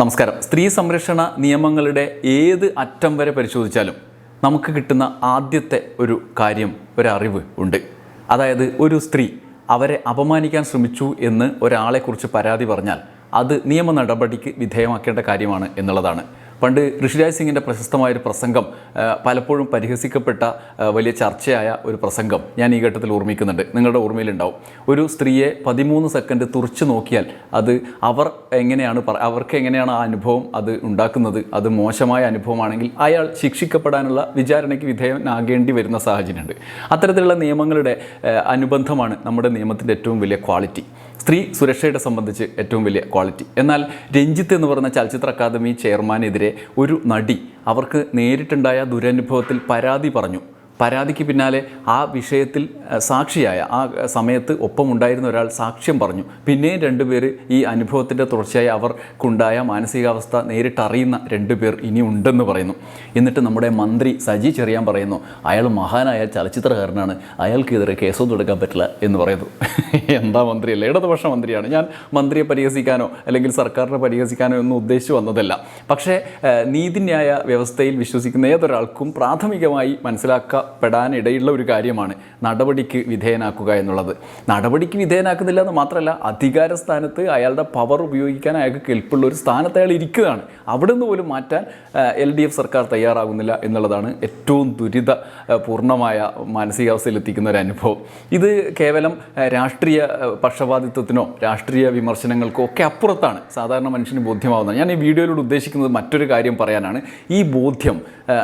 നമസ്കാരം. സ്ത്രീ സംരക്ഷണ നിയമങ്ങളുടെ ഏത് അറ്റം വരെ പരിശോധിച്ചാലും നമുക്ക് കിട്ടുന്ന ആദ്യത്തെ ഒരു കാര്യം ഒരറിവ് ഉണ്ട്. അതായത് ഒരു സ്ത്രീ അവരെ അപമാനിക്കാൻ ശ്രമിച്ചു എന്ന് ഒരാളെക്കുറിച്ച് പരാതി പറഞ്ഞാൽ അത് നിയമ നടപടിക്ക് വിധേയമാക്കേണ്ട കാര്യമാണ് എന്നുള്ളതാണ്. പണ്ട് ഋഷിരാജ് സിംഗിന്റെ പ്രശസ്തമായൊരു പ്രസംഗം പലപ്പോഴും പരിഹസിക്കപ്പെട്ട വലിയ ചർച്ചയായ ഒരു പ്രസംഗം ഞാൻ ഈ ഘട്ടത്തിൽ ഓർമ്മിക്കുന്നുണ്ട്. നിങ്ങളുടെ ഓർമ്മയിലുണ്ടാവും. ഒരു സ്ത്രീയെ പതിമൂന്ന് സെക്കൻഡ് തുറച്ചു നോക്കിയാൽ അത് അവർ എങ്ങനെയാണ് അവർക്ക് എങ്ങനെയാണ് ആ അനുഭവം അത് ഉണ്ടാക്കുന്നത്? അത് മോശമായ അനുഭവമാണെങ്കിൽ അയാൾ ശിക്ഷിക്കപ്പെടാനുള്ള വിചാരണയ്ക്ക് വിധേയനാകേണ്ടി വരുന്ന സാഹചര്യമുണ്ട്. അത്തരത്തിലുള്ള നിയമങ്ങളുടെ അനുബന്ധമാണ് നമ്മുടെ നിയമത്തിന്റെ ഏറ്റവും വലിയ ക്വാളിറ്റി. സ്ത്രീ സുരക്ഷയുടെ സംബന്ധിച്ച് ഏറ്റവും വലിയ ക്വാളിറ്റി എന്നാൽ രഞ്ജിത്ത് എന്ന് പറയുന്ന ചലച്ചിത്ര അക്കാദമി ചെയർമാനെതിരെ ഒരു നടി അവർക്ക് നേരിട്ടുണ്ടായ ദുരനുഭവത്തിൽ പരാതി പറഞ്ഞു. പരാതിക്ക് പിന്നാലെ ആ വിഷയത്തിൽ സാക്ഷിയായ ആ സമയത്ത് ഒപ്പമുണ്ടായിരുന്ന ഒരാൾ സാക്ഷ്യം പറഞ്ഞു. പിന്നെയും രണ്ടുപേർ ഈ അനുഭവത്തിന്റെ തുടർച്ചയായി അവർക്കുണ്ടായ മാനസികാവസ്ഥ നേരിട്ടറിയുന്ന രണ്ടുപേർ ഇനി ഉണ്ടെന്ന് പറയുന്നു. എന്നിട്ട് നമ്മുടെ മന്ത്രി സജി ചെറിയാൻ പറയുന്നു അയാൾ മഹാനായ ചലച്ചിത്രകാരനാണ് അയാൾക്കെതിരെ കേസൊന്നും എടുക്കാൻ പറ്റില്ല എന്ന് പറയുന്നു. എന്താ മന്ത്രി മന്ത്രിയല്ല? ഇടതുപക്ഷ മന്ത്രിയാണ്. ഞാൻ മന്ത്രിയെ പരിഹസിക്കാനോ അല്ലെങ്കിൽ സർക്കാരിനെ പരിഹസിക്കാനോ ഒന്നും ഉദ്ദേശിച്ചു വന്നതല്ല. പക്ഷേ നീതിന്യായ വ്യവസ്ഥയിൽ വിശ്വസിക്കുന്ന ഏതൊരാൾക്കും പ്രാഥമികമായി മനസ്സിലാക്കപ്പെടാനിടയുള്ള ഒരു കാര്യമാണ് നടപടിക്ക് വിധേയനാക്കുക എന്നുള്ളത്. നടപടിക്ക് വിധേയനാക്കുന്നില്ല എന്ന് മാത്രമല്ല അധികാര സ്ഥാനത്ത് അയാളുടെ പവർ ഉപയോഗിക്കാൻ അയാൾക്ക് കെൽപ്പുള്ള ഒരു സ്ഥാനത്ത് അയാൾ ഇരിക്കുകയാണ്. അവിടെ നിന്ന് പോലും മാറ്റാൻ എൽ ഡി എഫ് സർക്കാർ തയ്യാറാകുന്നില്ല എന്നുള്ളതാണ് ഏറ്റവും ദുരിത പൂർണമായ മാനസികാവസ്ഥയിലെത്തിക്കുന്ന ഒരു അനുഭവം. ഇത് കേവലം രാഷ്ട്രീയ പക്ഷപാതിത്വത്തിനോ രാഷ്ട്രീയ വിമർശനങ്ങൾക്കോ ഒക്കെ അപ്പുറത്താണ്. സാധാരണ മനുഷ്യന് ബോധ്യമാവുന്നത് ഞാൻ ഈ വീഡിയോയിലൂടെ ഉദ്ദേശിക്കുന്നത് മറ്റൊരു കാര്യം പറയാനാണ്. ഈ ബോധ്യം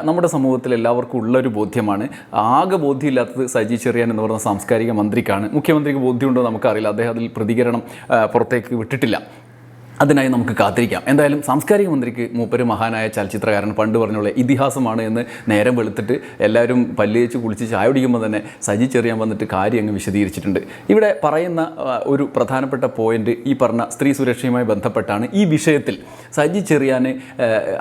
നമ്മുടെ സമൂഹത്തിൽ എല്ലാവർക്കും ഉള്ളൊരു ബോധ്യമാണ് ആകെ ബോധ്യമില്ലാത്തത് സജി ചെറിയാൻ എന്ന് പറയുന്ന സാംസ്കാരിക മന്ത്രിക്കാണ്. മുഖ്യമന്ത്രിക്ക് ബോധ്യമുണ്ടോ നമുക്കറിയില്ല. അദ്ദേഹം അതിൽ പ്രതികരണം പുറത്തേക്ക് വിട്ടിട്ടില്ല. അതിനായി നമുക്ക് കാത്തിരിക്കാം. എന്തായാലും സാംസ്കാരിക മന്ത്രിക്ക് മൂപ്പര് മഹാനായ ചലച്ചിത്രകാരൻ പണ്ട് പറഞ്ഞുള്ള ഇതിഹാസമാണ് എന്ന് നേരം വെളുത്തിട്ട് എല്ലാവരും പല്ലേച്ച് കുളിച്ച് ചായ കുടിക്കുമ്പോൾ തന്നെ സജി ചെറിയാൻ വന്നിട്ട് കാര്യം അങ്ങ് വിശദീകരിച്ചിട്ടുണ്ട്. ഇവിടെ പറയുന്ന ഒരു പ്രധാനപ്പെട്ട പോയിന്റ് ഈ പറഞ്ഞ സ്ത്രീ സുരക്ഷയുമായി ബന്ധപ്പെട്ടാണ് ഈ വിഷയത്തിൽ സജി ചെറിയാന്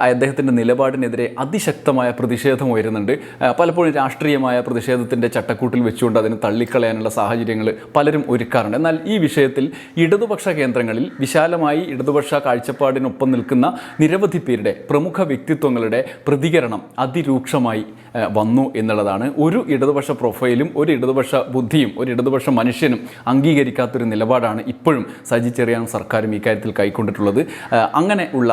അദ്ദേഹത്തിന്റെ നിലപാടിനെതിരെ അതിശക്തമായ പ്രതിഷേധം ഉയരുന്നുണ്ട്. പലപ്പോഴും രാഷ്ട്രീയമായ പ്രതിഷേധത്തിന്റെ ചട്ടക്കൂട്ടിൽ വെച്ചുകൊണ്ട് അതിനെ തള്ളിക്കളയാനുള്ള സാഹചര്യങ്ങൾ പലരും ഒരുക്കാറുണ്ട്. എന്നാൽ ഈ വിഷയത്തിൽ ഇടതുപക്ഷ കേന്ദ്രങ്ങളിൽ വിശാലമായി ഇടതുപക്ഷ കാഴ്ചപ്പാടിനൊപ്പം നിൽക്കുന്ന നിരവധി പേരുടെ പ്രമുഖ വ്യക്തിത്വങ്ങളുടെ പ്രതികരണം അതിരൂക്ഷമായി വന്നു എന്നുള്ളതാണ്. ഒരു ഇടതുപക്ഷ പ്രൊഫൈലും ഒരു ഇടതുപക്ഷ ബുദ്ധിയും ഒരു ഇടതുപക്ഷ മനുഷ്യനും അംഗീകരിക്കാത്തൊരു നിലപാടാണ് ഇപ്പോഴും സജി ചെറിയാൻ സർക്കാരും ഇക്കാര്യത്തിൽ കൈക്കൊണ്ടിട്ടുള്ളത്. അങ്ങനെ ഉള്ള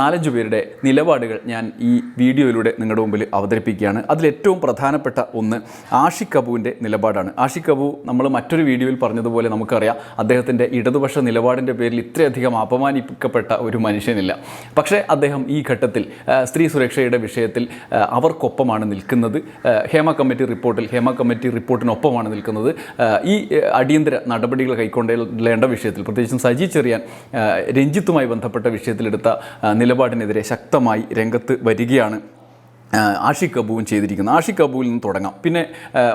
നാലഞ്ച് പേരുടെ നിലപാടുകൾ ഞാൻ ഈ വീഡിയോയിലൂടെ നിങ്ങളുടെ മുമ്പിൽ അവതരിപ്പിക്കുകയാണ്. അതിലേറ്റവും പ്രധാനപ്പെട്ട ഒന്ന് ആഷിഖ് കബുവിന്റെ നിലപാടാണ്. ആഷിഖ് കബു നമ്മൾ മറ്റൊരു വീഡിയോയിൽ പറഞ്ഞതുപോലെ നമുക്കറിയാം അദ്ദേഹത്തിന്റെ ഇടതുപക്ഷ നിലപാടിന്റെ പേരിൽ ഇത്രയധികം അപമാനിക്കപ്പെട്ട ഒരു മനുഷ്യനില്ല. പക്ഷേ അദ്ദേഹം ഈ ഘട്ടത്തിൽ സ്ത്രീ സുരക്ഷയുടെ വിഷയത്തിൽ അവർക്കൊപ്പമാണ് നിൽക്കുന്നത്. ഹേമ കമ്മിറ്റി റിപ്പോർട്ടിൽ ഹേമ കമ്മിറ്റി റിപ്പോർട്ടിനൊപ്പമാണ് നിൽക്കുന്നത്. ഈ അടിയന്തര നടപടികൾ കൈക്കൊണ്ടേണ്ട വിഷയത്തിൽ പ്രത്യേകിച്ചും സജി ചെറിയാൻ രഞ്ജിത്തുമായി ബന്ധപ്പെട്ട വിഷയത്തിലെടുത്ത നിലപാടിനെതിരെ ശക്തമായി രംഗത്ത് വരികയാണ്. ആഷിഖ് കപൂവും ചെയ്തിരിക്കുന്നത് ആഷിഖ് കപൂവിൽ നിന്ന് തുടങ്ങാം. പിന്നെ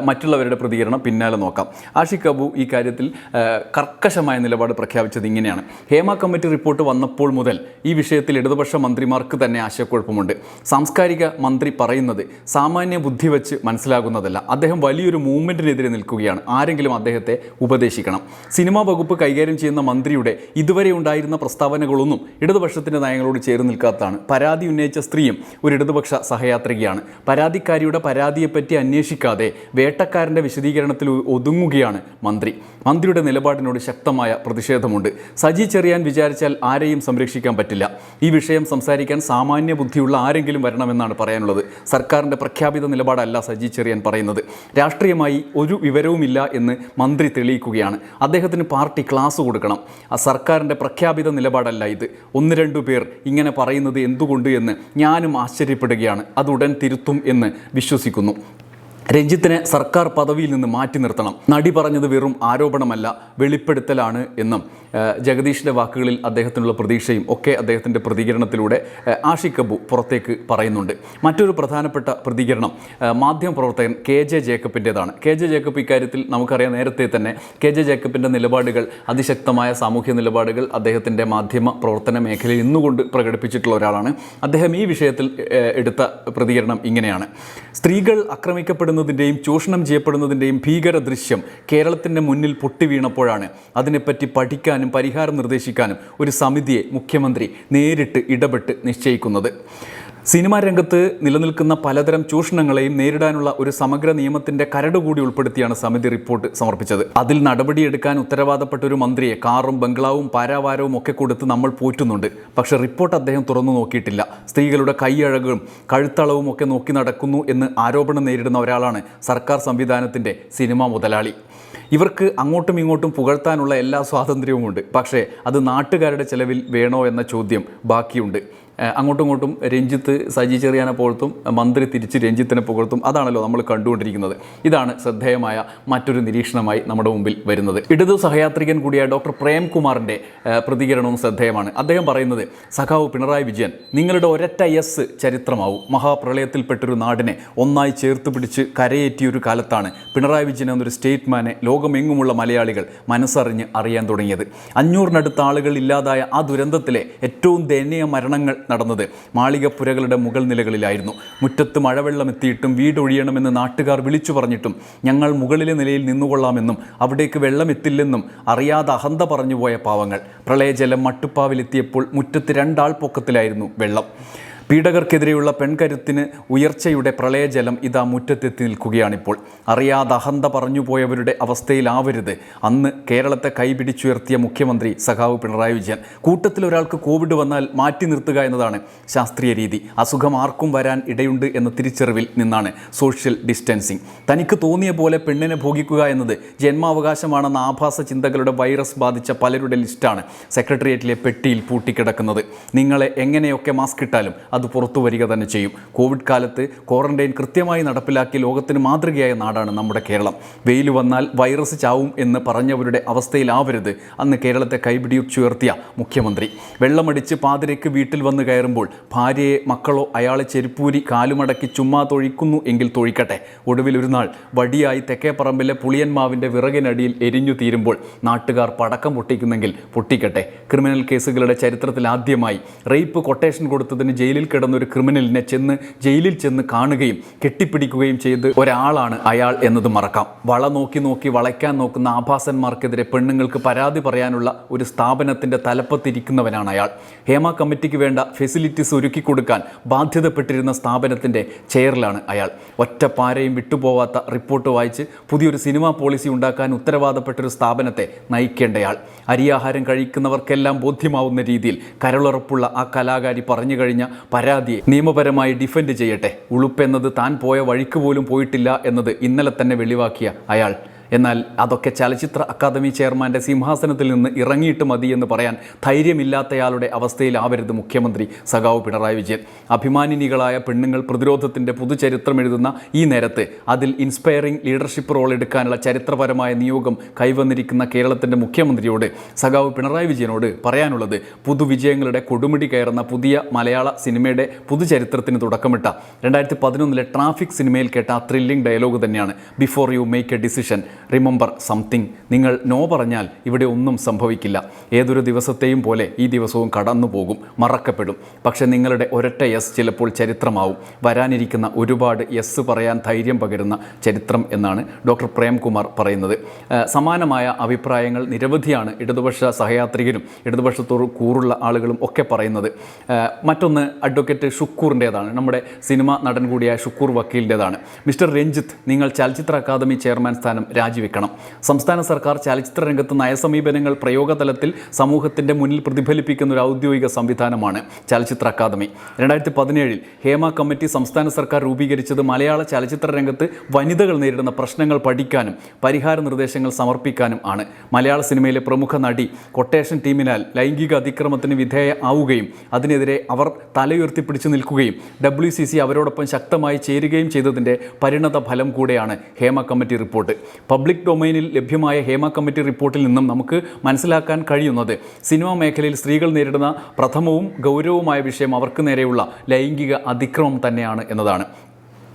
മറ്റുള്ളവരുടെ പ്രതികരണം പിന്നാലെ നോക്കാം. ആഷിഖ് കബു ഈ കാര്യത്തിൽ കർക്കശമായ നിലപാട് പ്രഖ്യാപിച്ചത് ഇങ്ങനെയാണ്. ഹേമ കമ്മിറ്റി റിപ്പോർട്ട് വന്നപ്പോൾ മുതൽ ഈ വിഷയത്തിൽ ഇടതുപക്ഷ മന്ത്രിമാർക്ക് തന്നെ ആശയക്കുഴപ്പമുണ്ട്. സാംസ്കാരിക മന്ത്രി പറയുന്നത് സാമാന്യ ബുദ്ധി വെച്ച് മനസ്സിലാകുന്നതല്ല. അദ്ദേഹം വലിയൊരു മൂവ്മെന്റിനെതിരെ നിൽക്കുകയാണ്. ആരെങ്കിലും അദ്ദേഹത്തെ ഉപദേശിക്കണം. സിനിമാ വകുപ്പ് കൈകാര്യം ചെയ്യുന്ന മന്ത്രിയുടെ ഇതുവരെ ഉണ്ടായിരുന്ന പ്രസ്താവനകളൊന്നും ഇടതുപക്ഷത്തിന്റെ നയങ്ങളോട് ചേർന്ന് നിൽക്കാത്തതാണ്. പരാതി ഉന്നയിച്ച സ്ത്രീയും ഒരു ഇടതുപക്ഷ സഹയാത്രികയാണ് പരാതിക്കാരിയുടെ പരാതിയെപ്പറ്റി അന്വേഷിക്കാതെ വേട്ടക്കാരന്റെ വിശദീകരണത്തിൽ ഒതുങ്ങുകയാണ് മന്ത്രി. മന്ത്രിയുടെ നിലപാടിനോട് ശക്തമായ പ്രതിഷേധമുണ്ട്. സജി ചെറിയാൻ വിചാരിച്ചാൽ ആരെയും സംരക്ഷിക്കാൻ പറ്റില്ല. ഈ വിഷയം സംസാരിക്കാൻ സാമാന്യ ബുദ്ധിയുള്ള ആരെങ്കിലും വരണമെന്നാണ് പറയാനുള്ളത്. സർക്കാരിന്റെ പ്രഖ്യാപിത നിലപാടല്ല സജി ചെറിയാൻ പറയുന്നത്. രാഷ്ട്രീയമായി ഒരു വിവരവുമില്ല എന്ന് മന്ത്രി തെളിയിക്കുകയാണ്. അദ്ദേഹത്തിന് പാർട്ടി ക്ലാസ് കൊടുക്കണം. ആ സർക്കാരിന്റെ പ്രഖ്യാപിത നിലപാടല്ല ഇത്. ഒന്ന് രണ്ടു പേർ ഇങ്ങനെ പറയുന്നത് എന്തുകൊണ്ട് എന്ന് ഞാനും ആശ്ചര്യപ്പെടുകയാണ്. അത് ഉടൻ തിരുത്തും എന്ന് വിശ്വസിക്കുന്നു. രഞ്ജിത്തിനെ സർക്കാർ പദവിയിൽ നിന്ന് മാറ്റി നിർത്തണം. നടി പറഞ്ഞത് വെറും ആരോപണമല്ല വെളിപ്പെടുത്തലാണ് എന്നും ജഗദീഷിന്റെ വാക്കുകളിൽ അദ്ദേഹത്തിനുള്ള പ്രതീക്ഷയും ഒക്കെ അദ്ദേഹത്തിന്റെ പ്രതികരണത്തിലൂടെ ആഷിഖ് അബു പുറത്തേക്ക് പറയുന്നുണ്ട്. മറ്റൊരു പ്രധാനപ്പെട്ട പ്രതികരണം മാധ്യമപ്രവർത്തകൻ കെ ജെ ജേക്കബിന്റേതാണ് കെ ജെ ജേക്കബ് ഇക്കാര്യത്തിൽ നമുക്കറിയാം നേരത്തെ തന്നെ കെ ജെ ജേക്കബിന്റെ നിലപാടുകൾ അതിശക്തമായ സാമൂഹ്യ നിലപാടുകൾ അദ്ദേഹത്തിന്റെ മാധ്യമ പ്രവർത്തന മേഖലയിൽ ഇന്നുകൊണ്ട് പ്രകടിപ്പിച്ചിട്ടുള്ള ഒരാളാണ്. അദ്ദേഹം ഈ വിഷയത്തിൽ എടുത്ത പ്രതികരണം ഇങ്ങനെയാണ്. സ്ത്രീകൾ ആക്രമിക്കപ്പെടുന്നത് പീഡിപ്പിക്കപ്പെടുന്നതിന്റെയും ചൂഷണം ചെയ്യപ്പെടുന്നതിന്റെയും ഭീകര ദൃശ്യം കേരളത്തിന്റെ മുന്നിൽ പൊട്ടിവീണപ്പോഴാണ്. അതിനെപ്പറ്റി പഠിക്കാനും പരിഹാരം നിർദ്ദേശിക്കാനും ഒരു സമിതിയെ മുഖ്യമന്ത്രി നേരിട്ട് ഇടപെട്ട് നിശ്ചയിക്കുന്നത്. സിനിമാ രംഗത്ത് നിലനിൽക്കുന്ന പലതരം ചൂഷണങ്ങളെയും നേരിടാനുള്ള ഒരു സമഗ്ര നിയമത്തിന്റെ കരട് കൂടി ഉൾപ്പെടുത്തിയാണ് സമിതി റിപ്പോർട്ട് സമർപ്പിച്ചത്. അതിൽ നടപടിയെടുക്കാൻ ഉത്തരവാദപ്പെട്ട ഒരു മന്ത്രിയെ കാറും ബംഗ്ലാവും പാരാവാരവും ഒക്കെ കൊടുത്ത് നമ്മൾ പോറ്റുന്നുണ്ട്. പക്ഷെ റിപ്പോർട്ട് അദ്ദേഹം തുറന്നു നോക്കിയിട്ടില്ല. സ്ത്രീകളുടെ കൈയഴകും കഴുത്തളവും ഒക്കെ നോക്കി നടക്കുന്നു എന്ന് ആരോപണം നേരിടുന്ന ഒരാളാണ് സർക്കാർ സംവിധാനത്തിന്റെ സിനിമാ മുതലാളി. ഇവർക്ക് അങ്ങോട്ടും ഇങ്ങോട്ടും പുകഴ്ത്താനുള്ള എല്ലാ സ്വാതന്ത്ര്യവുമുണ്ട്. പക്ഷേ അത് നാട്ടുകാരുടെ ചെലവിൽ വേണോ എന്ന ചോദ്യം ബാക്കിയുണ്ട്. അങ്ങോട്ടും ഇങ്ങോട്ടും രഞ്ജിത്ത് സജി ചെറിയാനെ പുകഴ്ത്തും മന്ത്രി തിരിച്ച് രഞ്ജിത്തിനെ പുകഴ്ത്തും അതാണല്ലോ നമ്മൾ കണ്ടുകൊണ്ടിരിക്കുന്നത്. ഇതാണ് ശ്രദ്ധേയമായ മറ്റൊരു നിരീക്ഷണമായി നമ്മുടെ മുമ്പിൽ വരുന്നത്. ഇടതു സഹയാത്രികൻ കൂടിയായ ഡോക്ടർ പ്രേംകുമാറിന്റെ പ്രതികരണവും ശ്രദ്ധേയമാണ്. അദ്ദേഹം പറയുന്നത് സഖാവ് പിണറായി വിജയൻ നിങ്ങളുടെ ഒരൊറ്റ യെസ് ചരിത്രമാവും. മഹാപ്രളയത്തിൽപ്പെട്ടൊരു നാടിനെ ഒന്നായി ചേർത്ത് പിടിച്ച് കരയേറ്റിയൊരു കാലത്താണ് പിണറായി വിജയൻ എന്നൊരു സ്റ്റേറ്റ്മാനെ ലോകമെങ്ങുമുള്ള മലയാളികൾ മനസ്സറിഞ്ഞ് അറിയാൻ തുടങ്ങിയത്. അഞ്ഞൂറിനടുത്ത ആളുകൾ ഇല്ലാതായ ആ ദുരന്തത്തിലെ ഏറ്റവും ദയനീയ മരണങ്ങൾ നടന്നത്. മാളികപ്പുരകളുടെ മുകൾ നിലകളിലായിരുന്നു. മുറ്റത്ത് മഴവെള്ളം എത്തിയിട്ടും വീടൊഴിയണമെന്ന് നാട്ടുകാർ വിളിച്ചു പറഞ്ഞിട്ടും ഞങ്ങൾ മുകളിലെ നിലയിൽ നിന്നുകൊള്ളാമെന്നും അവിടേക്ക് വെള്ളം എത്തില്ലെന്നും അറിയാതെ അഹന്ത പറഞ്ഞുപോയ പാവങ്ങൾ. പ്രളയജലം മട്ടുപ്പാവിലെത്തിയപ്പോൾ മുറ്റത്ത് രണ്ടാൾ പൊക്കത്തിലായിരുന്നു വെള്ളം. പീഡകർക്കെതിരെയുള്ള പെൺകരുത്തിന് ഉയർച്ചയുടെ പ്രളയജലം ഇതാ മുറ്റത്തെത്തി നിൽക്കുകയാണിപ്പോൾ. അറിയാതെ അഹന്ത പറഞ്ഞുപോയവരുടെ അവസ്ഥയിലാവരുത്. അന്ന് കേരളത്തെ കൈപിടിച്ചുയർത്തിയ മുഖ്യമന്ത്രി സഖാവ് പിണറായി വിജയൻ. കൂട്ടത്തിൽ ഒരാൾക്ക് കോവിഡ് വന്നാൽ മാറ്റി നിർത്തുക എന്നതാണ് ശാസ്ത്രീയ രീതി. അസുഖം ആർക്കും വരാൻ ഇടയുണ്ട് എന്ന തിരിച്ചറിവിൽ നിന്നാണ് സോഷ്യൽ ഡിസ്റ്റൻസിങ്. തനിക്ക് തോന്നിയ പോലെ പെണ്ണിനെ ഭോഗിക്കുക എന്നത് ജന്മാവകാശമാണെന്ന ആഭാസ ചിന്തകളുടെ വൈറസ് ബാധിച്ച പലരുടെ ലിസ്റ്റാണ് സെക്രട്ടേറിയറ്റിലെ പെട്ടിയിൽ പൂട്ടിക്കിടക്കുന്നത്. നിങ്ങളെ എങ്ങനെയൊക്കെ മാസ്ക് ഇട്ടാലും അത് പുറത്തു വരിക തന്നെ ചെയ്യും. കോവിഡ് കാലത്ത് ക്വാറന്റൈൻ കൃത്യമായി നടപ്പിലാക്കി ലോകത്തിന് മാതൃകയായ നാടാണ് നമ്മുടെ കേരളം. വെയിൽ വന്നാൽ വൈറസ് ചാവും എന്ന് പറഞ്ഞവരുടെ അവസ്ഥയിലാവരുത്. അന്ന് കേരളത്തെ കൈപിടിച്ചുയർത്തിയ മുഖ്യമന്ത്രി. വെള്ളമടിച്ച് പാതിരയ്ക്ക് വീട്ടിൽ വന്ന് കയറുമ്പോൾ ഭാര്യയെ മക്കളോ അയാളെ ചെരുപ്പൂരി കാലുമടക്കി ചുമ്മാ തൊഴിക്കുന്നു എങ്കിൽ തൊഴിക്കട്ടെ. ഒടുവിൽ ഒരു നാൾ വടിയായി തെക്കേപ്പറമ്പിലെ പുളിയന്മാവിന്റെ വിറകിനടിയിൽ എരിഞ്ഞു തീരുമ്പോൾ നാട്ടുകാർ പടക്കം പൊട്ടിക്കുന്നെങ്കിൽ പൊട്ടിക്കട്ടെ. ക്രിമിനൽ കേസുകളുടെ ചരിത്രത്തിൽ ആദ്യമായി റേപ്പ് കൊട്ടേഷൻ കൊടുത്തതിന് ജയിലിൽ കിടന്ന ഒരു ക്രിമിനലിനെ ചെന്ന് ജയിലിൽ ചെന്ന് കാണുകയും കെട്ടിപ്പിടിക്കുകയും ചെയ്ത് ഒരാളാണ് അയാൾ എന്നത് മറക്കാം. വള നോക്കി നോക്കി വളയ്ക്കാൻ നോക്കുന്ന ആഭാസന്മാർക്കെതിരെ പെണ്ണുങ്ങൾക്ക് പരാതി പറയാനുള്ള ഒരു സ്ഥാപനത്തിന്റെ തലപ്പത്തിരിക്കുന്നവനാണ് അയാൾ. ഹേമ കമ്മിറ്റിക്ക് വേണ്ട ഫെസിലിറ്റീസ് ഒരുക്കി കൊടുക്കാൻ ബാധ്യതപ്പെട്ടിരുന്ന സ്ഥാപനത്തിന്റെ ചെയറിലാണ് അയാൾ. ഒറ്റ പാരയും വിട്ടുപോവാത്ത റിപ്പോർട്ട് വായിച്ച് പുതിയൊരു സിനിമാ പോളിസി ഉണ്ടാക്കാൻ ഉത്തരവാദപ്പെട്ടൊരു സ്ഥാപനത്തെ നയിക്കേണ്ടയാൾ അരിയാഹാരം കഴിക്കുന്നവർക്കെല്ലാം ബോധ്യമാവുന്ന രീതിയിൽ കരളുറപ്പുള്ള ആ കലാകാരി പറഞ്ഞു കഴിഞ്ഞ പരാതിയെ നിയമപരമായി ഡിഫെൻഡ് ചെയ്യട്ടെ. ഉളുപ്പെന്നത് താൻ പോയ വഴിക്ക് പോലും പോയിട്ടില്ല എന്നത് ഇന്നലെ തന്നെ വെളിവാക്കിയ അയാൾ. എന്നാൽ അതൊക്കെ ചലച്ചിത്ര അക്കാദമി ചെയർമാന്റെ സിംഹാസനത്തിൽ നിന്ന് ഇറങ്ങിയിട്ട് മതി എന്ന് പറയാൻ ധൈര്യമില്ലാത്തയാളുടെ അവസ്ഥയിലാവരുത് മുഖ്യമന്ത്രി സഖാവ് പിണറായി വിജയൻ. അഭിമാനിനികളായ പെണ്ണുങ്ങൾ പ്രതിരോധത്തിന്റെ പുതുചരിത്രം എഴുതുന്ന ഈ നേരത്ത് അതിൽ ഇൻസ്പയറിംഗ് ലീഡർഷിപ്പ് റോൾ എടുക്കാനുള്ള ചരിത്രപരമായ നിയോഗം കൈവന്നിരിക്കുന്ന കേരളത്തിന്റെ മുഖ്യമന്ത്രിയോട് സഖാവ് പിണറായി വിജയനോട് പറയാനുള്ളത് പുതുവിജയങ്ങളുടെ കൊടുമുടി കയറുന്ന പുതിയ മലയാള സിനിമയുടെ പുതുചരിത്രത്തിന് തുടക്കമിട്ട രണ്ടായിരത്തി പതിനൊന്നിലെ ട്രാഫിക് സിനിമയിൽ കേട്ട ആ ത്രില്ലിംഗ് ഡയലോഗ് തന്നെയാണ്. Before you make a decision. Remember something നിങ്ങൾ നോ പറഞ്ഞാൽ ഇവിടെ ഒന്നും സംഭവിക്കില്ല. ഏതൊരു ദിവസത്തെയും പോലെ ഈ ദിവസവും കടന്നു പോകും മറക്കപ്പെടും. പക്ഷെ നിങ്ങളുടെ ഒരൊറ്റ യെസ് ചിലപ്പോൾ ചരിത്രമാവും. വരാനിരിക്കുന്ന ഒരുപാട് യെസ് പറയാൻ ധൈര്യം പകരുന്ന ചരിത്രം എന്നാണ് ഡോക്ടർ പ്രേംകുമാർ പറയുന്നത്. സമാനമായ അഭിപ്രായങ്ങൾ നിരവധിയാണ് ഇടതുപക്ഷ സഹയാത്രികരും ഇടതുപക്ഷത്തോട് കൂറുള്ള ആളുകളും ഒക്കെ പറയുന്നത്. മറ്റൊന്ന് അഡ്വക്കേറ്റ് ഷുക്കൂറിന്റേതാണ്. നമ്മുടെ സിനിമ നടൻ കൂടിയായ ഷുക്കൂർ വക്കീലിന്റേതാണ്. മിസ്റ്റർ രഞ്ജിത്ത് നിങ്ങൾ ചലച്ചിത്ര അക്കാദമി ചെയർമാൻ സ്ഥാനം രാജിവെക്കണം. സംസ്ഥാന സർക്കാർ ചലച്ചിത്ര രംഗത്ത് നയസമീപനങ്ങൾ പ്രയോഗതലത്തിൽ സമൂഹത്തിന്റെ മുന്നിൽ പ്രതിഫലിപ്പിക്കുന്ന ഒരു ഔദ്യോഗിക സംവിധാനമാണ് ചലച്ചിത്ര അക്കാദമി. രണ്ടായിരത്തി പതിനേഴിൽ ഹേമ കമ്മിറ്റി സംസ്ഥാന സർക്കാർ രൂപീകരിച്ചത് മലയാള ചലച്ചിത്ര രംഗത്ത് വനിതകൾ നേരിടുന്ന പ്രശ്നങ്ങൾ പഠിക്കാനും പരിഹാര നിർദ്ദേശങ്ങൾ സമർപ്പിക്കാനും ആണ്. മലയാള സിനിമയിലെ പ്രമുഖ നടി കൊട്ടേഷൻ ടീമിനാൽ ലൈംഗിക അതിക്രമത്തിന് വിധേയ ആവുകയും അതിനെതിരെ അവർ തലയുയർത്തി പിടിച്ചു നിൽക്കുകയും ഡബ്ല്യു സി സി അവരോടൊപ്പം ശക്തമായി ചേരുകയും ചെയ്തതിന്റെ പരിണത ഫലം കൂടെയാണ് ഹേമ കമ്മിറ്റി റിപ്പോർട്ട്. പബ്ലിക് ഡൊമൈനിൽ ലഭ്യമായ ഹേമ കമ്മിറ്റി റിപ്പോർട്ടിൽ നിന്നും നമുക്ക് മനസ്സിലാക്കാൻ കഴിയുന്നത് സിനിമാ മേഖലയിൽ സ്ത്രീകൾ നേരിടുന്ന പ്രഥമവും ഗൗരവവുമായ വിഷയം അവർക്ക് നേരെയുള്ള ലൈംഗിക അതിക്രമം തന്നെയാണ് എന്നതാണ്.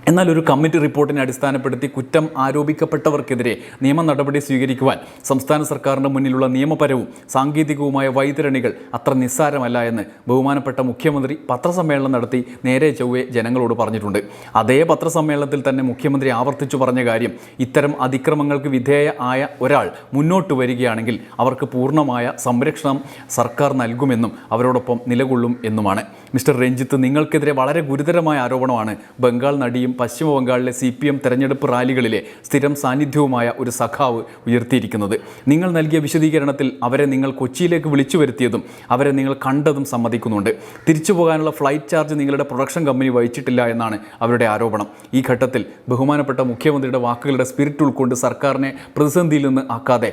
എന്നാൽ ഒരു കമ്മിറ്റി റിപ്പോർട്ടിനെ അടിസ്ഥാനപ്പെടുത്തി കുറ്റം ആരോപിക്കപ്പെട്ടവർക്കെതിരെ നിയമ നടപടി സ്വീകരിക്കുവാൻ സംസ്ഥാന സർക്കാരിന്റെ മുന്നിലുള്ള നിയമപരവും സാങ്കേതികവുമായ വൈതരണികൾ അത്ര നിസ്സാരമല്ല എന്ന് ബഹുമാനപ്പെട്ട മുഖ്യമന്ത്രി പത്രസമ്മേളനം നടത്തി നേരെ ചൊവ്വെ ജനങ്ങളോട് പറഞ്ഞിട്ടുണ്ട്. അതേ പത്രസമ്മേളനത്തിൽ തന്നെ മുഖ്യമന്ത്രി ആവർത്തിച്ചു പറഞ്ഞ കാര്യം ഇത്തരം അതിക്രമങ്ങൾക്ക് വിധേയ ആയ ഒരാൾ മുന്നോട്ട് വരികയാണെങ്കിൽ അവർക്ക് പൂർണമായ സംരക്ഷണം സർക്കാർ നൽകുമെന്നും അവരോടൊപ്പം നിലകൊള്ളും എന്നുമാണ്. മിസ്റ്റർ രഞ്ജിത്ത് നിങ്ങൾക്കെതിരെ വളരെ ഗുരുതരമായ ആരോപണമാണ്. ബംഗാൾ നടിയും പശ്ചിമ ബംഗാളിലെ സി പി എം തെരഞ്ഞെടുപ്പ് റാലികളിലെ സ്ഥിരം സാന്നിധ്യവുമായ ഒരു സഖാവ് ഉയർത്തിയിരിക്കുന്നത്. നിങ്ങൾ നൽകിയ വിശദീകരണത്തിൽ അവരെ നിങ്ങൾ കൊച്ചിയിലേക്ക് വിളിച്ചു വരുത്തിയതും അവരെ നിങ്ങൾ കണ്ടതും സമ്മതിക്കുന്നുണ്ട്. തിരിച്ചു പോകാനുള്ള ഫ്ലൈറ്റ് ചാർജ് നിങ്ങളുടെ പ്രൊഡക്ഷൻ കമ്പനി വഹിച്ചിട്ടില്ല എന്നാണ് അവരുടെ ആരോപണം. ഈ ഘട്ടത്തിൽ ബഹുമാനപ്പെട്ട മുഖ്യമന്ത്രിയുടെ വാക്കുകളുടെ സ്പിരിറ്റ് ഉൾക്കൊണ്ട് സർക്കാരിനെ പ്രതിസന്ധിയിൽ നിന്ന് ആക്കാതെ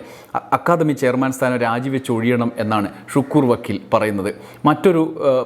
അക്കാദമി ചെയർമാൻ സ്ഥാനം രാജിവെച്ച് ഒഴിയണം എന്നാണ് ഷുക്കൂർ വക്കീൽ പറയുന്നത്. മറ്റൊരു ഏഹ്,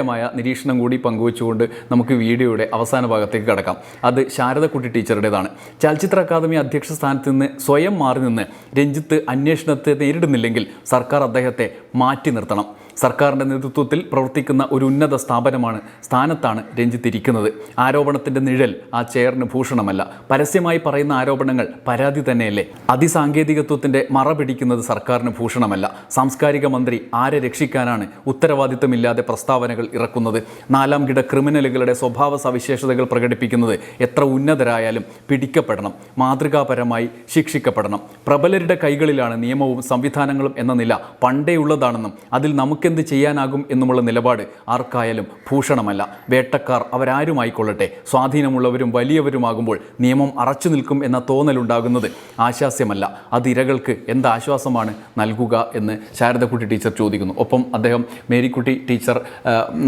ശ്രദ്ധേയമായ നിരീക്ഷണം കൂടി പങ്കുവച്ചുകൊണ്ട് നമുക്ക് വീഡിയോയുടെ അവസാന ഭാഗത്തേക്ക് കടക്കാം. അത് ശാരദക്കുട്ടി ടീച്ചറുടേതാണ്. ചലച്ചിത്ര അക്കാദമി അധ്യക്ഷ സ്ഥാനത്ത് നിന്ന് സ്വയം മാറി നിന്ന് രഞ്ജിത്ത് അന്വേഷണത്തെ നേരിടുന്നില്ലെങ്കിൽ സർക്കാർ അദ്ദേഹത്തെ മാറ്റി നിർത്തണം. സർക്കാരിന്റെ നേതൃത്വത്തിൽ പ്രവർത്തിക്കുന്ന ഒരു ഉന്നത സ്ഥാപനമാണ് സ്ഥാനത്താണ് രഞ്ജിത്ത് ഇരിക്കുന്നത് ആരോപണത്തിന്റെ നിഴൽ ആ ചെയറിന് ഭൂഷണമല്ല. പരസ്യമായി പറയുന്ന ആരോപണങ്ങൾ പരാതി തന്നെയല്ലേ? അതിസാങ്കേതികത്വത്തിന്റെ മറ പിടിക്കുന്നത് സർക്കാരിന് ഭൂഷണമല്ല. സാംസ്കാരിക മന്ത്രി ആരെ രക്ഷിക്കാനാണ് ഉത്തരവാദിത്തമില്ലാതെ പ്രസ്താവനകൾ ഇറക്കുന്നത്? നാലാം കിട ക്രിമിനലുകളുടെ സ്വഭാവ സവിശേഷതകൾ പ്രകടിപ്പിക്കുന്നത് എത്ര ഉന്നതരായാലും പിടിക്കപ്പെടണം. മാതൃകാപരമായി ശിക്ഷിക്കപ്പെടണം. പ്രബലരുടെ കൈകളിലാണ് നിയമവും സംവിധാനങ്ങളും എന്ന നില പണ്ടേ ഉള്ളതാണെന്നും അതിൽ നമുക്കെന്ത് ചെയ്യാനാകും എന്നുമുള്ള നിലപാട് ആർക്കായാലും ഭൂഷണമല്ല. വേട്ടക്കാർ അവരാരുമായിക്കൊള്ളട്ടെ? സ്വാധീനമുള്ളവരും വലിയവരുമാകുമ്പോൾ നിയമം അറച്ചു നിൽക്കും എന്ന തോന്നലുണ്ടാകുന്നത് ആശാസ്യമല്ല അത് ഇരകൾക്ക് എന്ത് ആശ്വാസമാണ് നൽകുക എന്ന് ശാരദക്കുട്ടി ടീച്ചർ ചോദിക്കുന്നു. ഒപ്പം അദ്ദേഹം മേരിക്കുട്ടി ടീച്ചർ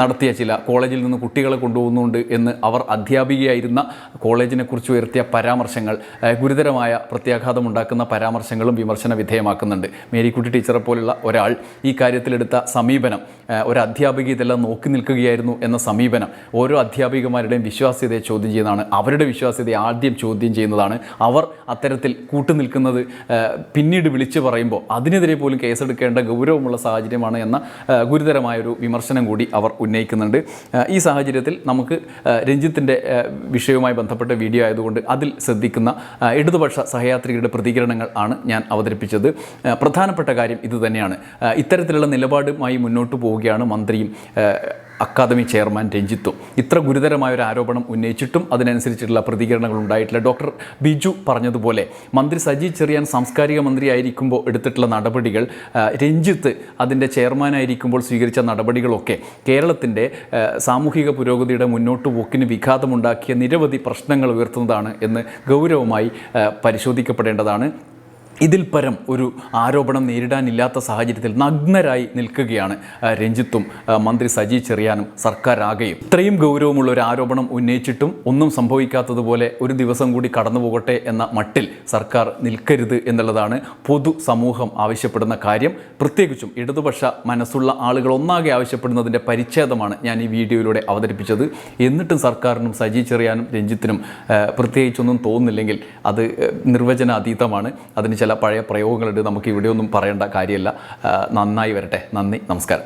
നടത്തിയ ചില കോളേജിൽ നിന്ന് കുട്ടികളെ കൊണ്ടുപോകുന്നുണ്ട് എന്ന് അവർ അധ്യാപികയായിരുന്ന കോളേജിനെ കുറിച്ച് ഉയർത്തിയ പരാമർശങ്ങൾ ഗുരുതരമായ പ്രത്യാഘാതമുണ്ടാക്കുന്ന പരാമർശങ്ങളും വിമർശന വിധേയമാക്കുന്നുണ്ട്. മേരിക്കുട്ടി ടീച്ചറെ പോലുള്ള ഒരാൾ ഈ കാര്യത്തിലെടുത്ത സമീപനം ഒരു അധ്യാപിക ഇതെല്ലാം നോക്കി നിൽക്കുകയായിരുന്നു എന്ന സമീപനം ഓരോ അധ്യാപികമാരുടെയും വിശ്വാസ്യതയെ ചോദ്യം ചെയ്യുന്നതാണ്. അവരുടെ വിശ്വാസ്യതയെ ആദ്യം ചോദ്യം ചെയ്യുന്നതാണ്. അവർ അത്തരത്തിൽ കൂട്ടുനിൽക്കുന്നത് പിന്നീട് വിളിച്ചു പറയുമ്പോൾ അതിനെതിരെ പോലും കേസെടുക്കേണ്ട ഗൗരവമുള്ള സാഹചര്യമാണ് എന്ന ഗുരുതരമായൊരു വിമർശനം കൂടി അവർ ഉന്നയിക്കുന്നുണ്ട്. ഈ സാഹചര്യത്തിൽ നമുക്ക് രഞ്ജിത്തിന്റെ വിഷയവുമായി ബന്ധപ്പെട്ട വീഡിയോ ആയതുകൊണ്ട് അതിൽ ശ്രദ്ധിക്കുന്ന ഇടതുപക്ഷ സഹയാത്രികരുടെ പ്രതികരണങ്ങൾ ആണ് ഞാൻ അവതരിപ്പിച്ചത്. പ്രധാനപ്പെട്ട കാര്യം ഇതുതന്നെയാണ് ഇത്തരത്തിലുള്ള നിലപാടുമായി മുന്നോട്ട് പോവുകയാണ് മന്ത്രിയും അക്കാദമി ചെയർമാൻ രഞ്ജിത്തും. ഇത്ര ഗുരുതരമായ ഒരു ആരോപണം ഉന്നയിച്ചിട്ടും അതിനനുസരിച്ചിട്ടുള്ള പ്രതികരണങ്ങൾ ഉണ്ടായിട്ടില്ല. ഡോക്ടർ ബിജു പറഞ്ഞതുപോലെ മന്ത്രി സജി ചെറിയാൻ സാംസ്കാരിക മന്ത്രിയായിരിക്കുമ്പോൾ എടുത്തിട്ടുള്ള നടപടികൾ രഞ്ജിത്ത് അതിന്റെ ചെയർമാനായിരിക്കുമ്പോൾ സ്വീകരിച്ച നടപടികളൊക്കെ കേരളത്തിന്റെ സാമൂഹിക പുരോഗതിയുടെ മുന്നോട്ട് പോക്കിന് വിഘാതമുണ്ടാക്കിയ നിരവധി പ്രശ്നങ്ങൾ ഉയർത്തുന്നതാണ് എന്ന് ഗൗരവമായി പരിശോധിക്കപ്പെടേണ്ടതാണ്. ഇതിൽ പരം ഒരു ആരോപണം നേരിടാനില്ലാത്ത സാഹചര്യത്തിൽ നഗ്നരായി നിൽക്കുകയാണ് രഞ്ജിത്തും മന്ത്രി സജി ചെറിയാനും സർക്കാരാകെയും. ഇത്രയും ഗൗരവമുള്ള ഒരു ആരോപണം ഉന്നയിച്ചിട്ടും ഒന്നും സംഭവിക്കാത്തതുപോലെ ഒരു ദിവസം കൂടി കടന്നുപോകട്ടെ എന്ന മട്ടിൽ സർക്കാർ നിൽക്കരുത് എന്നുള്ളതാണ് പൊതു സമൂഹം ആവശ്യപ്പെടുന്ന കാര്യം. പ്രത്യേകിച്ചും ഇടതുപക്ഷ മനസ്സുള്ള ആളുകൾ ഒന്നാകെ ആവശ്യപ്പെടുന്നതിന്റെ പരിച്ഛേദമാണ് ഞാൻ ഈ വീഡിയോയിലൂടെ അവതരിപ്പിച്ചത്. എന്നിട്ടും സർക്കാരിനും സജി ചെറിയാനും രഞ്ജിത്തിനും പ്രത്യേകിച്ചൊന്നും തോന്നുന്നില്ലെങ്കിൽ അത് നിർവചനാതീതമാണ്. അതിന് ചില പഴയ പ്രയോഗങ്ങളുണ്ട്. നമുക്ക് ഇവിടെയൊന്നും പറയേണ്ട കാര്യമില്ല. നന്നായി വരട്ടെ. നന്ദി. നമസ്കാരം.